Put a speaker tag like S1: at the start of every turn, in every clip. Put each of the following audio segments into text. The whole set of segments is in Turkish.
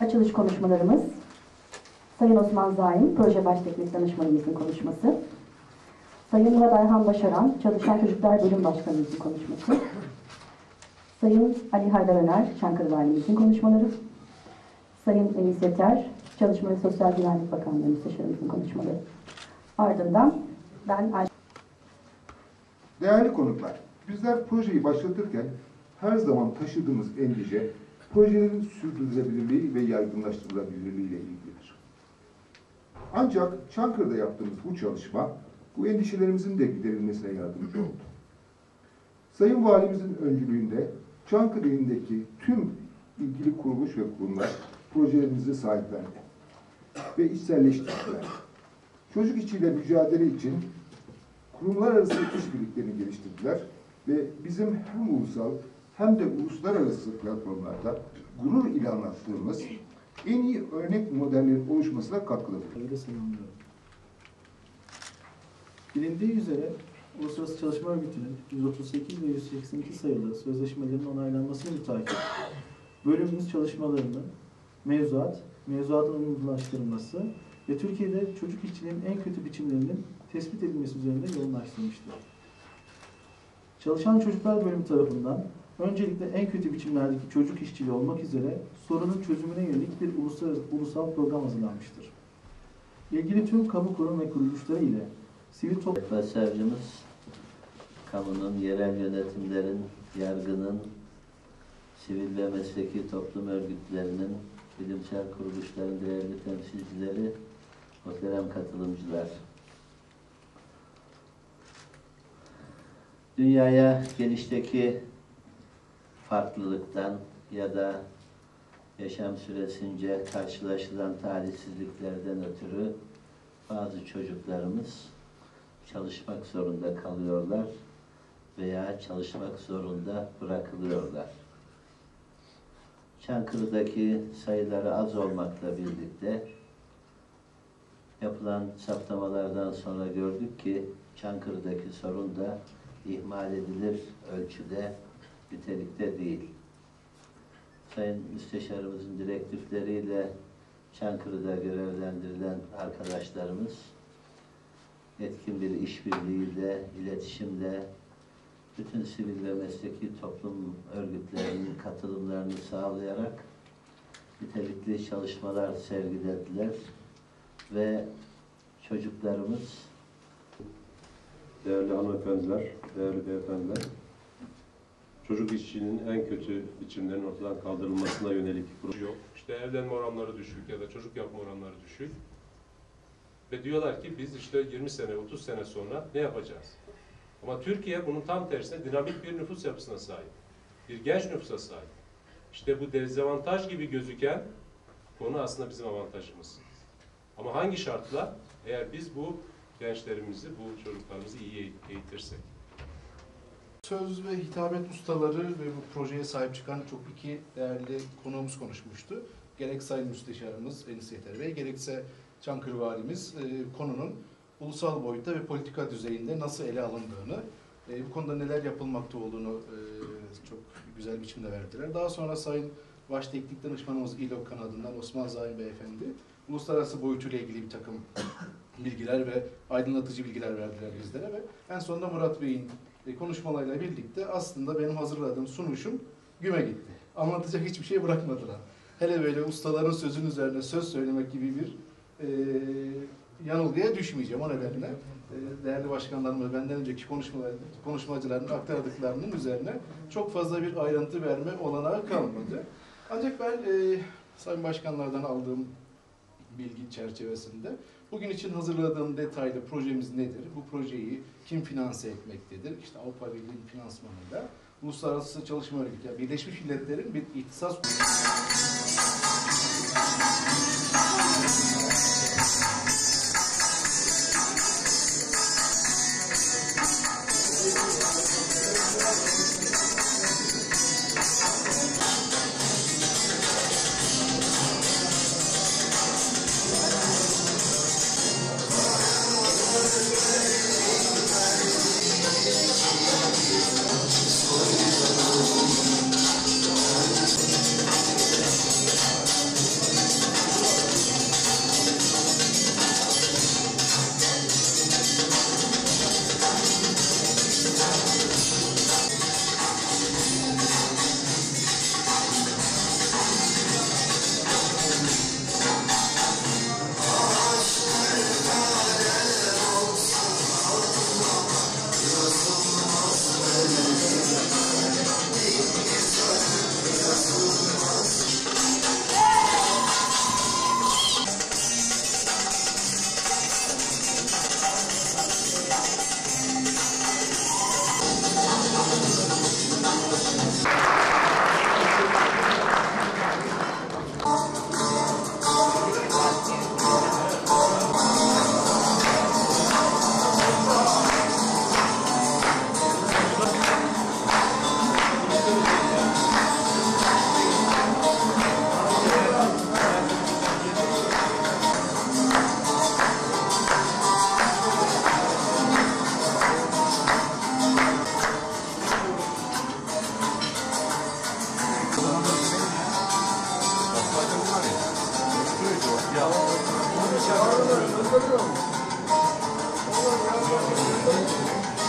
S1: Açılış konuşmalarımız. Sayın Osman Zaim, Proje Baş Teknik Danışmanımızın konuşması. Sayın Murat Ayhan Başaran, Çalışan Çocuklar Bölüm Başkanımızın konuşması. Sayın Ali Haydar Öner, Çankırı Valimizin konuşmaları. Sayın Enis Yeter, Çalışma ve Sosyal Güvenlik Bakanlığı Müsteşarımızın konuşmaları. Ardından ben Ay-
S2: Değerli konuklar, bizler projeyi başlatırken her zaman taşıdığımız endişe projelerin sürdürülebilirliği ve yaygınlaştırılabilirliği ile ilgilidir. Ancak Çankırı'da yaptığımız bu çalışma bu endişelerimizin de giderilmesine yardımcı oldu. Sayın Valimizin öncülüğünde Çankırı ilindeki tüm ilgili kuruluş ve kurumlar projelerimizi sahiplendi ve içselleştirdiler. Çocuk işçiyle mücadele için kurumlar arası işbirliklerini geliştirdiler ve bizim hem ulusal hem de uluslararası platformlarda gurur ile anlattığımız en iyi örnek modellerin oluşmasına katkıda bulundu.
S3: Saygıyla selamlıyorum. Bilindiği üzere Uluslararası Çalışma Örgütü'nün 138 ve 182 sayılı sözleşmelerin onaylanmasına müteakip bölümümüz çalışmalarını mevzuat, mevzuatın uygulaştırılması ve Türkiye'de çocuk işçiliğinin en kötü biçimlerinin tespit edilmesi üzerinde yoğunlaştırmıştır. Çalışan Çocuklar Bölümü tarafından öncelikle en kötü biçimlerdeki çocuk işçiliği olmak üzere sorunun çözümüne yönelik bir uluslararası, ulusal program hazırlanmıştır. İlgili tüm kamu kurum ve kuruluşları ile sivil toplum
S4: ve savcımız kamunun, yerel yönetimlerin, yargının, sivil ve mesleki toplum örgütlerinin, bilimsel kuruluşların değerli temsilcileri, muhterem katılımcılar. Dünyaya gelişteki farklılıktan ya da yaşam süresince karşılaşılan talihsizliklerden ötürü bazı çocuklarımız çalışmak zorunda kalıyorlar veya çalışmak zorunda bırakılıyorlar. Çankırı'daki sayıları az olmakla birlikte yapılan saptamalardan sonra gördük ki Çankırı'daki sorun da ihmal edilir ölçüde, nitelikte değil. Sayın Müsteşarımızın direktifleriyle Çankırı'da görevlendirilen arkadaşlarımız etkin bir işbirliğiyle, iletişimle bütün sivil ve mesleki toplum örgütlerinin katılımlarını sağlayarak nitelikli çalışmalar sergilediler ve çocuklarımız
S5: Değerli hanımefendiler, değerli beyefendiler, çocuk işçiliğinin en kötü biçimlerinin ortadan kaldırılmasına yönelik
S6: yok. İşte evlenme oranları düşük ya da çocuk yapma oranları düşük. Ve diyorlar ki biz işte 20 sene, 30 sene sonra ne yapacağız? Ama Türkiye bunun tam tersine dinamik bir nüfus yapısına sahip. Bir genç nüfusa sahip. İşte bu dezavantaj gibi gözüken konu aslında bizim avantajımız. Ama hangi şartla? Eğer biz bu gençlerimizi, bu çocuklarımızı iyi eğitirsek.
S7: Söz ve hitabet ustaları ve bu projeye sahip çıkan çok iki değerli konuğumuz konuşmuştu. Gerek Sayın Müsteşarımız Enis Yeter Bey, gerekse Çankırı Valimiz e, konunun ulusal boyutta ve politika düzeyinde nasıl ele alındığını, e, bu konuda neler yapılmakta olduğunu e, çok güzel biçimde verdiler. Daha sonra Sayın Baş Teknik Danışmanımız İLO kanadından Osman Zaim Beyefendi, uluslararası boyutuyla ilgili bir takım bilgiler ve aydınlatıcı bilgiler verdiler bizlere ve en sonunda Murat Bey'in konuşmalarıyla birlikte aslında benim hazırladığım sunuşum güme gitti. Anlatacak hiçbir şey bırakmadılar. Hele böyle ustaların sözün üzerine söz söylemek gibi bir e, yanılgıya düşmeyeceğim. O nedenle e, değerli başkanlarım ve benden önceki konuşmalar, konuşmacıların aktardıklarının üzerine çok fazla bir ayrıntı verme olanağı kalmadı. Ancak ben e, sayın başkanlardan aldığım bilgi çerçevesinde. Bugün için hazırladığım detaylı projemiz nedir? Bu projeyi kim finanse etmektedir? İşte Avrupa Birliği'nin finansmanıyla Uluslararası Çalışma Örgütü, yani Birleşmiş Milletler'in bir ihtisas kurulu.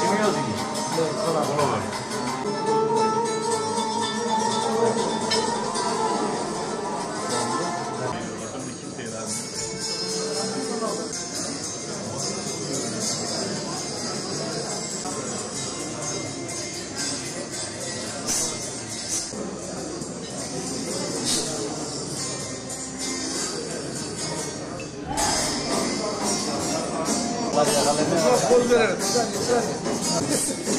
S7: 힘이어지기. 네, 전화. Poz verelim. Bir saniye, bir saniye.